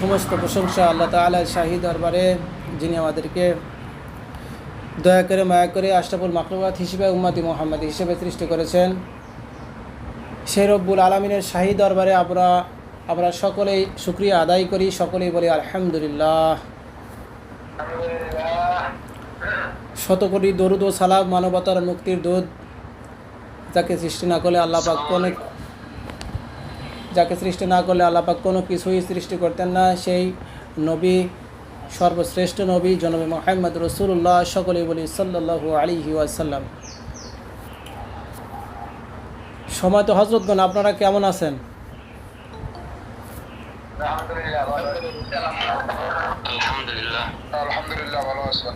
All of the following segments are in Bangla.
সমস্ত প্রশংসা আল্লাহ তালা শাহী দরবারে, যিনি আমাদেরকে দয়া করে, মায়া করে আশরাফুল মাকলুবাত হিসেবে, উম্মাতি মোহাম্মদ হিসেবে সৃষ্টি করেছেন। সেই রব্বুল আলমিনের শাহী দরবারে আমরা আমরা সকলেই শুক্রিয়া আদায় করি, সকলেই বলি আলহামদুলিল্লাহ। শত কোটি দরুদ ও সালাম মানবতার মুক্তির দুধ যাকে সৃষ্টি না করলে আল্লাহ পাক কোনো যাকে সৃষ্টি না করলে আল্লাহ পাক কোনো কিছুই সৃষ্টি করতেন না। সেই নবী সর্বশ্রেষ্ঠ নবী জনবী মোহাম্মদ রসুল্লাহ সকলেই বলি সাল্লাহ আলিহি ওয়াসাল্লাম। সময় তো হজরতগণ আপনারা কেমন আছেন? আলহামদুলিল্লাহ আলহামদুলিল্লাহ। ভালো আছেন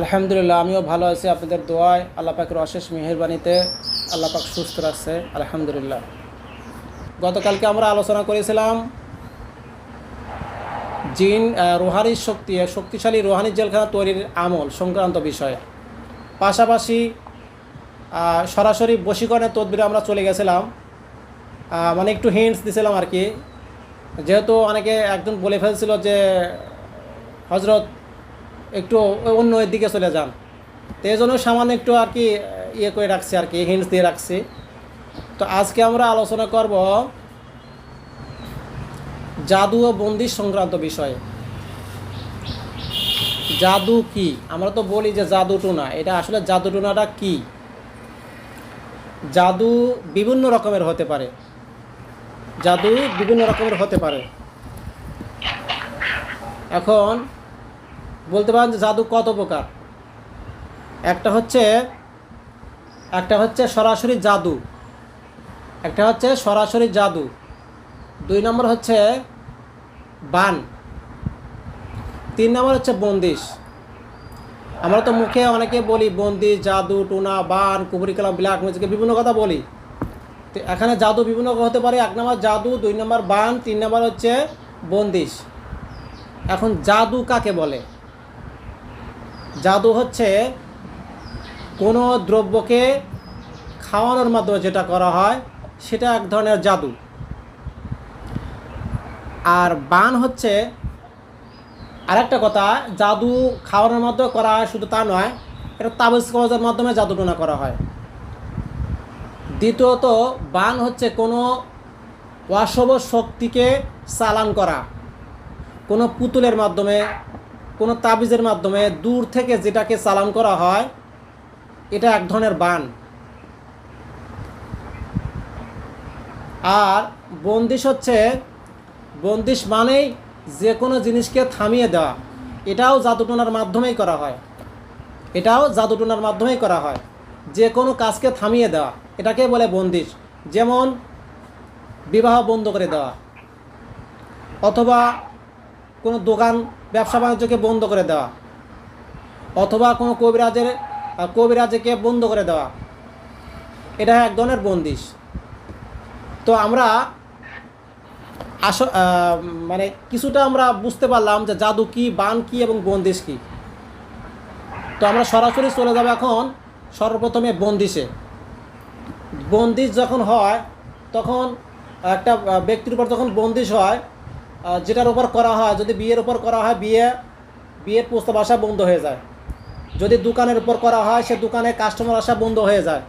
আলহামদুলিল্লাহ আমিও ভালো আছি। আপনাদের দোয়ায় আল্লাহ পাকের অশেষ মেহরবানিতে আল্লাহ পাক সুস্থ রাখছে আলহামদুলিল্লাহ। গতকালকে আমরা আলোচনা করেছিলাম জিন আহ, রুহানির শক্তি শক্তিশালী রুহানি জেলখানা তৈরির আমল সংক্রান্ত বিষয়ে। পাশাপাশি সরাসরি বশীকরণের তদবিরে আমরা চলে গেছিলাম। মানে একটু হিন্টস দিছিলাম আর কি। যেহেতু অনেকে একজন বলে ফেলছিল যে হজরত একটু অন্য দিকে চলে যান। তো এই জন্য সামান্য একটু আর কি ইয়ে করে রাখছি আর কি হিন্টস দিয়ে রাখছি। তো আজকে আমরা আলোচনা করব জাদু ও বন্দিশ সংক্রান্ত বিষয়ে। জাদু কি? আমরা তো বলি যে জাদু টুনা। এটা আসলে জাদু টুনাটা কি? জাদু বিভিন্ন রকমের হতে পারে। জাদু বিভিন্ন রকমের হতে পারে। এখন বলতে পারেন যে জাদু কত প্রকার? একটা হচ্ছে একটা হচ্ছে সরাসরি জাদু। একটা হচ্ছে সরাসরি জাদু। দুই নম্বর হচ্ছে বান। তিন নম্বর হচ্ছে বন্দিশ। আমরা তো মুখে অনেকে বলি বন্দিশ, জাদু, টুনা, বান কুবরি কালাম ব্ল্যাক ম্যাজিকে বিভিন্ন কথা বলি। তো এখানে জাদু বিভিন্ন হতে পারে। এক নম্বর জাদু, দুই নম্বর বান, তিন নম্বর হচ্ছে বন্দিশ। এখন জাদু কাকে বলে? জাদু হচ্ছে কোনো দ্রব্যকে খাওয়ানোর মাধ্যমে যেটা করা হয়, সেটা এক ধরনের জাদু। আর বান হচ্ছে আরেকটা কথা, জাদু খাওয়ানোর মাধ্যমে করা হয় শুধু তা নয়, এটা তাবিজ কবজের মাধ্যমে জাদুটনা করা হয়। দ্বিতীয়ত, বান হচ্ছে কোনো অশুভ শক্তিকে চালান করা, কোনো পুতুলের মাধ্যমে কোনো তাবিজের মাধ্যমে দূর থেকে যেটাকে চালান করা হয়, এটা এক ধরনের বান। আর বন্দিশ হচ্ছে, বন্দিশ মানেই যে কোনো জিনিসকে থামিয়ে দেওয়া। এটাও জাদুটনার মাধ্যমেই করা হয়। এটাও জাদুটনার মাধ্যমেই করা হয়। যে কোনো কাজকে থামিয়ে দেওয়া। এটাকে বলে বন্দিশ। যেমন বিবাহ বন্ধ করে দেওয়া। অথবা কোনো দোকান, ব্যবসা বাণিজ্যকে বন্ধ করে দেওয়া, অথবা কোনো কবিরাজের কবিরাজকে বন্ধ করে দেওয়া, এটা এক ধরনের বন্দিশ। তো আমরা আস মানে কিছুটা আমরা বুঝতে পারলাম যে জাদু কি, বান কী এবং বন্দিশ কী। তো আমরা সরাসরি চলে যাব এখন সর্বপ্রথমে বন্দিশে। বন্দিশ যখন হয়, তখন একটা ব্যক্তির উপর যখন বন্দিশ হয় যেটার ওপর করা হয়, যদি বিয়ের উপর করা হয়, বিয়ে, বিয়ের প্রস্তাব আসা বন্ধ হয়ে যায়। যদি দোকানের উপর করা হয়, সে দোকানে কাস্টমার আসা বন্ধ হয়ে যায়।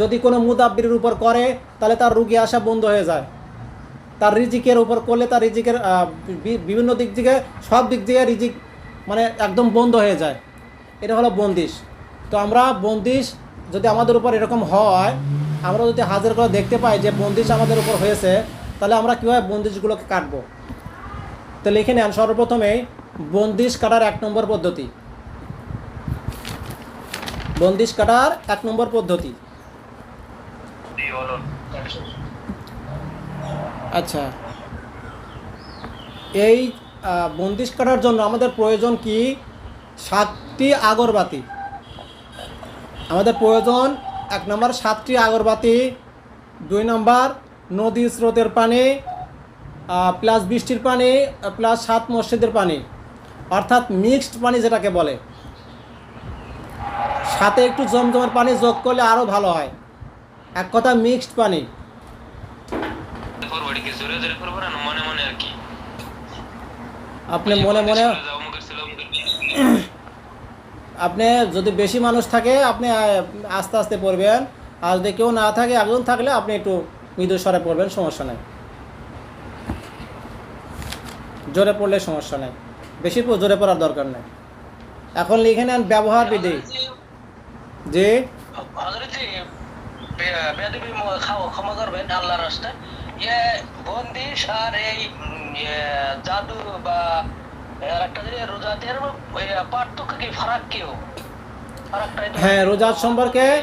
যদি কোনো মুদাব্বিরের উপর করে, তাহলে তার রুগী আসা বন্ধ হয়ে যায়। তার রিজিকের উপর করলে তার রিজিকের বিভিন্ন দিক থেকে, সব দিক থেকে রিজিক মানে একদম বন্ধ হয়ে যায়। এটা হলো বন্দিশ। তো আমরা বন্দিশ যদি আমাদের উপর এরকম হয়, আমরা যদি হাজার করে দেখতে পাই যে বন্দিশ আমাদের উপর হয়েছে তাহলে আমরা কীভাবে বন্দিশগুলোকে কাটবো? তো লিখে নেন, সর্বপ্রথমে বন্দিশ কাটার এক নম্বর পদ্ধতি। বন্দিশ কাটার এক নম্বর পদ্ধতি। আচ্ছা। এই বন্দিশ কাটার জন্য আমাদের প্রয়োজন কি? সাতটি আগরবাতি। আমাদের প্রয়োজন এক নম্বর সাতটি আগরবাতি, দুই নম্বর নদী স্রোতের পানি প্লাস বৃষ্টির পানি প্লাস সাত মসজিদের পানি। অর্থাৎ মিক্সড পানি যেটাকে বলে। সাথে একটু জমজমের পানি যোগ করলে আরও ভালো হয়। এক কথা মিক্সড পানি। আপনি মনে মনে। আপনি যদি বেশি মানুষ থাকে, আপনি আস্তে আস্তে পড়বেন। আর যদি কেউ না থাকে একজন থাকলে আপনি একটু মৃদু স্বরে পড়বেন সমস্যা নেই। জোরে পড়লে সমস্যা নেই। বেশি জোরে পড়ার দরকার নেই। এখন লিখে নেন ব্যবহার বিধি। যে হজরতজি বে- বেয়াদবি ম- খাও ক্ষমা করবেন আল্লাহর রাস্তায় বন্দিশ আর এই জাদু বা আর একটা যে রোজাতের পার্থক্য কি? ফারাক কেউ ফারাকটা একটু- হ্যাঁ রোজাত সম্পর্কে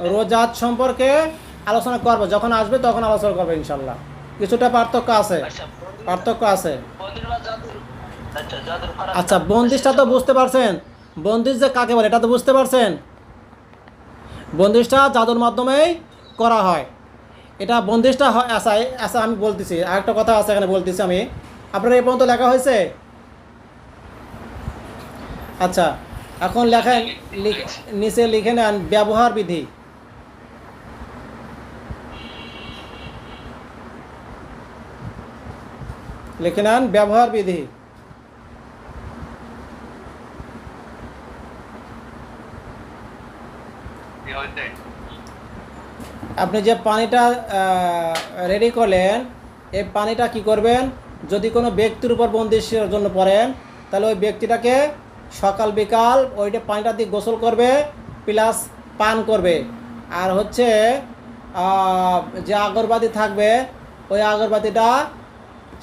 রোজাত সম্পর্কে আলোচনা করব। যখন আসবে তখন আলোচনা করব ইনশাল্লাহ। কিছুটা পার্থক্য আছে। আচ্ছা পার্থক্য আছে। আচ্ছা আচ্ছা বন্দিশটা তো বুঝতে পারছেন। বন্দিশ যে কাকে বলে এটা তো বুঝতে পারছেন? বন্দিশটা জাদুর মাধ্যমেই করা হয়। এটা বন্দিশটা হয় আচ্ছা আচ্ছা আমি বলতেছি। আরেকটা কথা আছে এখানে বলতেছি আমি। আপনার এই পর্যন্ত লেখা হয়েছে? আচ্ছা এখন লেখেন লিখ- নিচে লিখে নেন ব্যবহার বিধি। লিখে নেন ব্যবহার বিধি। আপনি যে পানিটা রেডি করলেন, এই পানিটা কি করবেন? যদি কোনো ব্যক্তির উপর বন্দিশের জন্য পড়েন, তাহলে ওই ব্যক্তিটাকে সকাল, বিকাল ওইটা পানিটা দিয়ে গোসল করবে প্লাস পান করবে। আর হচ্ছে যে আগরবাতি থাকবে, ওই আগরবাতিটা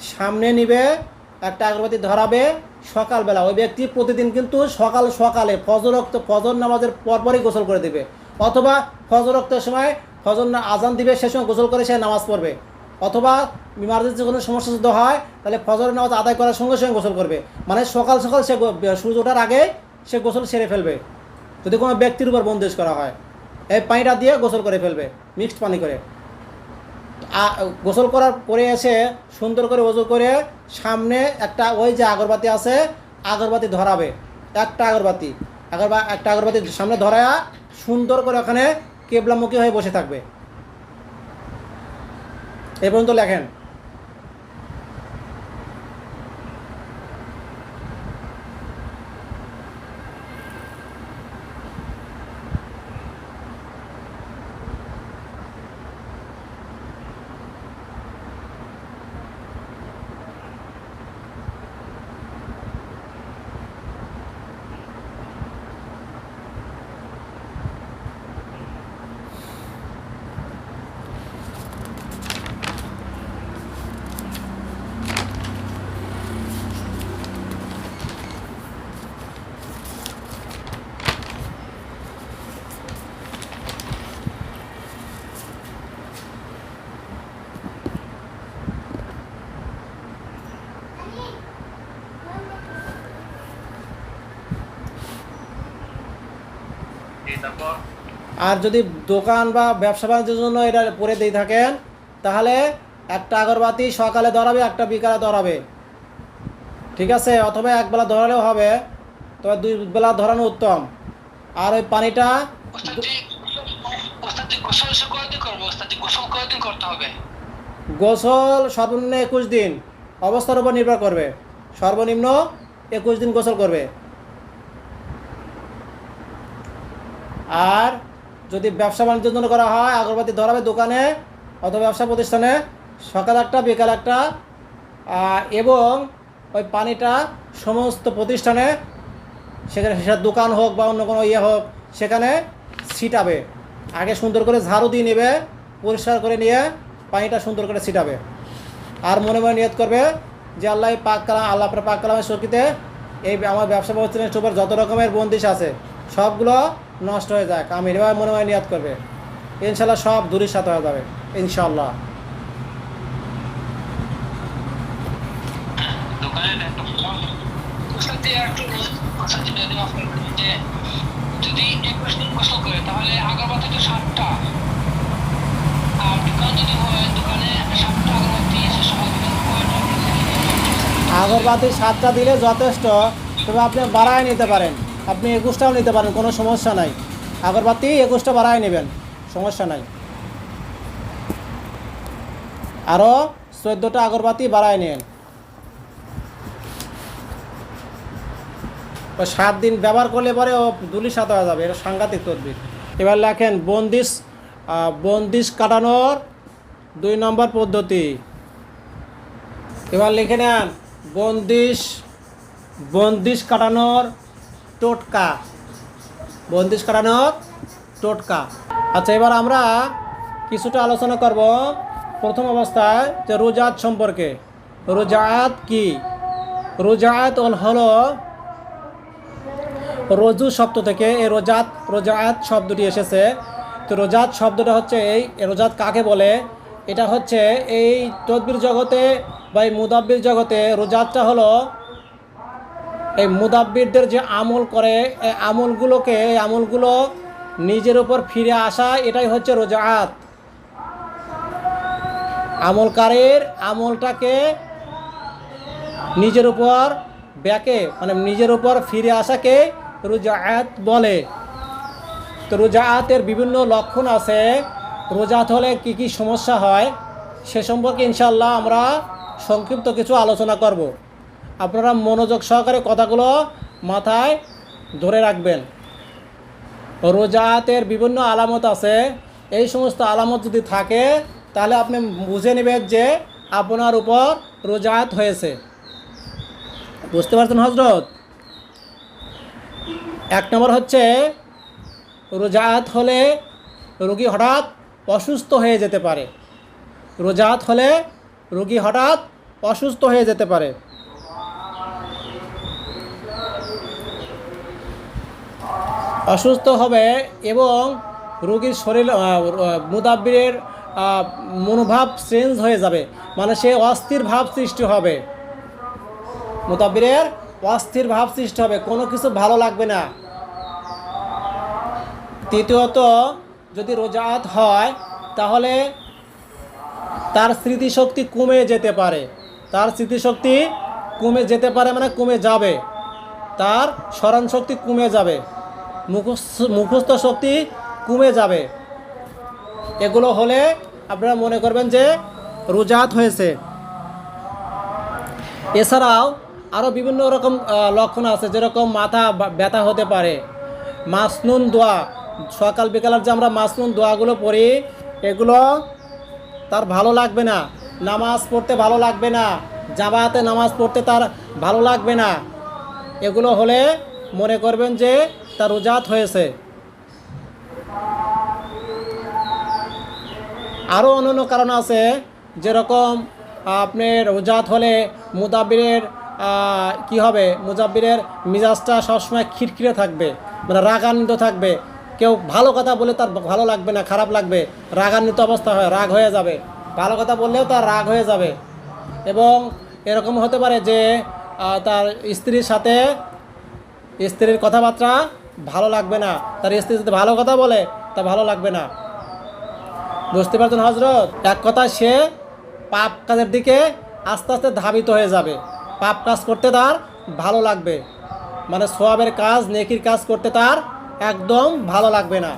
সামনে নিবে, একটা আগরবাতি ধরাবে, সকালবেলা। ওই ব্যক্তি প্রতিদিন কিন্তু সকাল সকালে ফজরক্ত ফজর নামাজের পরপরই গোসল করে দিবে। অথবা ফজরক্তের সময় ফজর না- আজান দিবে, সে সময় গোসল করে সে নামাজ পড়বে। অথবা ইমার্জেন্সি কোনো সমস্যা যদি হয়, তাহলে ফজর নামাজ আদায় করার সঙ্গে সঙ্গে গোসল করবে। মানে সকাল সকাল সে সূর্য ওঠার আগে সে গোসল সেরে ফেলবে। যদি কোনো ব্যক্তির উপর বন্দেশ করা হয়, এই পানিটা দিয়ে গোসল করে ফেলবে, মিক্সড পানি করে। গোসল করার পরে এসে সুন্দর করে ওজু করে সামনে একটা ওই যে আগরবাতি আছে, আগরবাতি ধরাবে। একটা আগরবাতি। আগরবা, একটা আগরবাতি সামনে ধরায়া সুন্দর করে ওখানে কেবলামুখী হয়ে বসে থাকবে। এ পর্যন্ত লেখেন। আর যদি দোকান বা ব্যবসা বাণিজ্যের জন্য এটা পরে দিয়ে থাকেন তাহলে একটা আগরবাতি সকালে ধরাবে একটা বিকালে ধরাবে। ঠিক আছে? অথবা একবেলা ধরালেও হবে তবে দুই বেলা ধরানো উত্তম। আর ওই পানিটা গোসল সর্বনিম্ন একুশ দিন। অবস্থার উপর নির্ভর করবে। সর্বনিম্ন একুশ দিন গোসল করবে। আর যদি ব্যবসা বাণিজ্যের জন্য করা হয়, আগরবাতি ধরাবে দোকানে অথবা ব্যবসা প্রতিষ্ঠানে, সকাল একটা, বিকাল একটা এবং ওই পানিটা সমস্ত প্রতিষ্ঠানে, সেখানে সেটা দোকান হোক বা অন্য কোনো ইয়ে হোক, সেখানে ছিটাবে। আগে সুন্দর করে ঝাড়ু দিয়ে নেবে, পরিষ্কার করে নিয়ে পানিটা সুন্দর করে ছিটাবে। আর মনে মনে নিয়ত করবে যে, আল্লাহ পাক কালাম, আল্লাহ পাক কালামের শক্তিতে এই আমার ব্যবসা প্রতিষ্ঠানের উপর যত রকমের বন্দিশ আছে, সবগুলো নষ্ট হয়ে যাক আমি এভাবে মনে হয় নিয়ত করবে। ইনশাল্লাহ সব দূরের সাথে হয়ে যাবে ইনশাল্লাহ। দোকানে একটা ওস্তাদজি একটু ওস্তাদজি বেয়াদবি মাফ করবেন যে যদি একুশ দিন গোসল করে তাহলে আগরবাতি তো সাতটা। আর দোকান যদি হয় দোকানে সাতটা আগরবাতি সে সকাল বিকাল কয়টা আগরবাতি সাতটা দিলে যথেষ্ট তবে আপনি বাড়ায় নিতে পারেন। আপনি একুশটাও নিতে পারেন, কোনো সমস্যা নাই। আগরবাতি একুশটা বাড়ায় নেবেন, সমস্যা নাই। আরও চোদ্দোটা আগরবাতি বাড়ায় নেন। সাত দিন ব্যবহার করলে পরে ও দুলি সাত হয়ে যাবে, এটা সাংঘাতিক তদবির। এবার লেখেন, বন্দিশ বন্দিশ কাটানোর দুই নম্বর পদ্ধতি। এবার লিখে নেন, বন্দিশ বন্দিশ কাটানোর টোটকা। বন্দিশ কাটানোর টোটকা। আচ্ছা এবার আমরা কিছুটা আলোচনা করব প্রথম অবস্থায় যে রোজাত সম্পর্কে। রোজাত কি? রোজাত হলো রজু শব্দ থেকে এই রোজাত রোজাত শব্দটি এসেছে। তো রোজাত শব্দটা হচ্ছে এই রোজাত কাকে বলে? এটা হচ্ছে এই তদবির জগতে বা এই মুদাব্বির জগতে রোজাতটা হলো এই মুদাব্বিরদের যে আমল করে এই আমলগুলোকে, এই আমলগুলো নিজের উপর ফিরে আসা, এটাই হচ্ছে রোজাত আমলকারীর আমলটাকে নিজের উপর ব্যাকে মানে নিজের উপর ফিরে আসাকে রোজাআত বলে। তো রোজাআতের বিভিন্ন লক্ষণ আছে। রোজাত হলে কি কি সমস্যা হয়, সে সম্পর্কে ইনশাল্লাহ আমরা সংক্ষিপ্ত কিছু আলোচনা করব। আপনারা মনোযোগ সহকারে কথাগুলো মাথায় ধরে রাখবেন। রোজাতের বিভিন্ন আলামত আছে। এই সমস্ত আলামত যদি থাকে, তাহলে আপনি বুঝে নেবেন যে আপনার উপর রোজাত হয়েছে। বুঝতে পারছেন হজরত এক নম্বর হচ্ছে, রোজাত হলে রোগী হঠাৎ অসুস্থ হয়ে যেতে পারে। রোজাত হলে রোগী হঠাৎ অসুস্থ হয়ে যেতে পারে। অসুস্থ হবে এবং রোগীর শরীর মুদাব্বিরের মনোভাব চেঞ্জ হয়ে যাবে। মানে সে অস্থির ভাব সৃষ্টি হবে। মুতাব্বিরের অস্থির ভাব সৃষ্টি হবে। কোনো কিছু ভালো লাগবে না। তৃতীয়ত, যদি রোজাত হয়, তাহলে তার স্মৃতিশক্তি কমে যেতে পারে। তার স্মৃতিশক্তি কমে যেতে পারে মানে কমে যাবে। তার স্মরণ শক্তি কমে যাবে। মুখস্থ মুখস্থ শক্তি কমে যাবে। এগুলো হলে আপনারা মনে করবেন যে রোজাত হয়েছে। এছাড়াও আরও বিভিন্ন রকম লক্ষণ আছে, যেরকম মাথা ব্যথা হতে পারে। মাসনুন দোয়া। সকাল বিকালের যে আমরা মাসনুন দোয়াগুলো পড়ি, এগুলো তার ভালো লাগবে না। নামাজ পড়তে ভালো লাগবে না। জামাতে নামাজ পড়তে তার ভালো লাগবে না। এগুলো হলে মনে করবেন যে তার রোজাত হয়েছে। আরও অন্যান্য কারণ আছে যেরকম আপনার রোজাত হলে মুদাব্বিরের আহ, কি হবে? মুজাব্বিরের মিজাজটা সবসময় খিটখিটে থাকবে মানে রাগান্বিত থাকবে। কেউ ভালো কথা বলে তার ভালো লাগবে না খারাপ লাগবে। রাগান্বিত অবস্থা হয় রাগ হয়ে যাবে। ভালো কথা বললেও তার রাগ হয়ে যাবে। এবং এরকম হতে পারে যে তার স্ত্রীর সাথে স্ত্রীর কথাবার্তা ভালো লাগবে না। তার স্ত্রী যদি ভালো কথা বলে, তা ভালো লাগবে না। বুঝতে পারছেন হজরত এক কথা সে পাপ কাজের দিকে আস্তে আস্তে ধাবিত হয়ে যাবে। পাপ কাজ করতে তার ভালো লাগবে। মানে সোয়াবের কাজ, নেকির কাজ করতে তার একদম ভালো লাগবে না।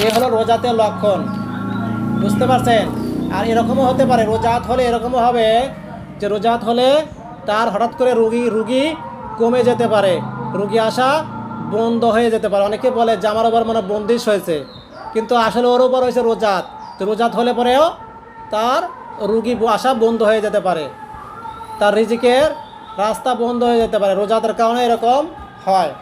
এ হলো রোজাতে লক্ষণ। বুঝতে পারছেন? আর এরকমও হতে পারে, রোজাত হলে এরকমও হবে যে রোজাত হলে তার হঠাৎ করে রুগী রুগী কমে যেতে পারে। রুগী আসা বন্ধ হয়ে যেতে পারে। অনেকে বলে যে আমার ওপর মনে বন্দিশ হয়েছে। কিন্তু আসলে ওর ওপর হয়েছে রোজাত। তো রোজাত হলে পরেও তার রুগী আসা বন্ধ হয়ে যেতে পারে। তার রিজিকের রাস্তা বন্ধ হয়ে যেতে পারে। রোজাতের কারণে এরকম হয়।